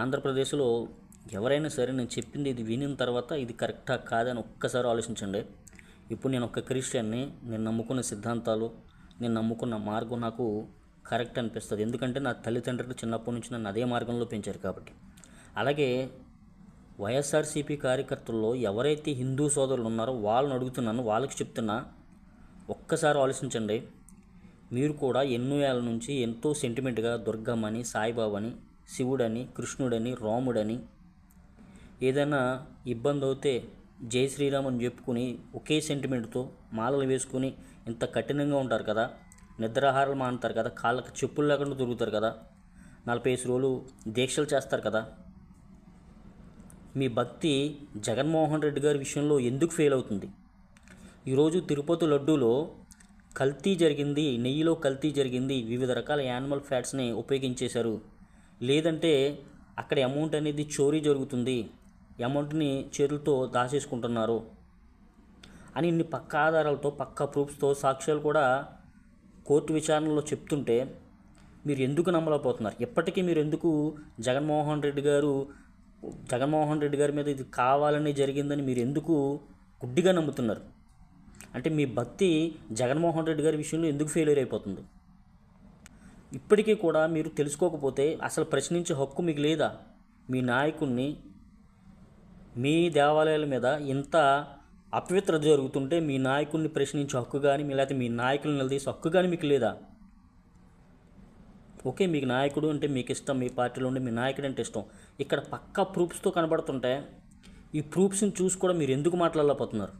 ఆంధ్రప్రదేశ్లో ఎవరైనా సరే నేను చెప్పింది ఇది వినిన తర్వాత ఇది కరెక్టా కాదని ఒక్కసారి ఆలోచించండి. ఇప్పుడు నేను ఒక క్రిస్టియన్ని నేను నమ్ముకున్న సిద్ధాంతాలు నేను నమ్ముకున్న మార్గం నాకు కరెక్ట్ అనిపిస్తుంది. ఎందుకంటే నా తల్లిదండ్రులు చిన్నప్పటి నుంచి నన్ను అదే మార్గంలో పెంచారు కాబట్టి. అలాగే వైఎస్ఆర్సీపీ కార్యకర్తల్లో ఎవరైతే హిందూ సోదరులు ఉన్నారో వాళ్ళని అడుగుతున్నాను వాళ్ళకి చెప్తున్నా ఒక్కసారి ఆలోచించండి. మీరు కూడా ఎన్నో ఏళ్ళ నుంచి ఎంతో సెంటిమెంట్గా దుర్గమ్మని సాయిబాబాని శివుడని కృష్ణుడని రాముడని. ఏదైనా ఇబ్బంది అవుతే జై శ్రీరామ్ అని చెప్పుకుని ఒకే సెంటిమెంట్తో మాలలు వేసుకుని ఇంత కఠినంగా ఉంటారు కదా. నిద్రాహారాలు మానుతారు కదా. కాళ్ళకి చెప్పులు లేకుండా దొరుకుతారు కదా. నలభై ఐదు రోజులు దీక్షలు చేస్తారు కదా. మీ భక్తి జగన్మోహన్ రెడ్డి గారి విషయంలో ఎందుకు ఫెయిల్ అవుతుంది? ఈరోజు తిరుపతి లడ్డూలో కల్తీ జరిగింది నెయ్యిలో కల్తీ జరిగింది వివిధ రకాల యానిమల్ ఫ్యాట్స్ని ఉపయోగించేశారు లేదంటే అక్కడ అమౌంట్ అనేది చోరీ జరుగుతుంది. అమౌంట్ని చేతులతో దాచేసుకుంటున్నారు. అని ఇన్ని పక్క ఆధారాలతో పక్క ప్రూఫ్స్తో సాక్ష్యాలు కూడా కోర్టు విచారణలో చెప్తుంటే మీరు ఎందుకు నమ్మలేకపోతున్నారు? ఇప్పటికీ మీరు ఎందుకు జగన్మోహన్ రెడ్డి గారు జగన్మోహన్ రెడ్డి గారి మీద ఇది కావాలని జరిగిందని మీరు ఎందుకు గుడ్డిగా నమ్ముతున్నారు? అంటే మీ భక్తి జగన్మోహన్ రెడ్డి గారి విషయంలో ఎందుకు ఫెయిల్యూర్ అయిపోతుంది? ఇప్పటికీ కూడా మీరు తెలుసుకోకపోతే అసలు ప్రశ్నించే హక్కు మీకు లేదా? మీ నాయకుణ్ణి మీ దేవాలయాల మీద ఇంత అపవిత్ర జరుగుతుంటే మీ నాయకుడిని ప్రశ్నించే హక్కు కానీ లేకపోతే మీ నాయకులను నిలదీసే హక్కు కానీ మీకు లేదా? ఓకే మీకు నాయకుడు అంటే మీకు ఇష్టం మీ పార్టీలో ఉండే మీ నాయకుడు అంటే ఇష్టం. ఇక్కడ పక్కా ప్రూఫ్స్తో కనబడుతుంటే ఈ ప్రూఫ్స్ని చూసి కూడా మీరు ఎందుకు మాట్లాడలేకపోతున్నారు?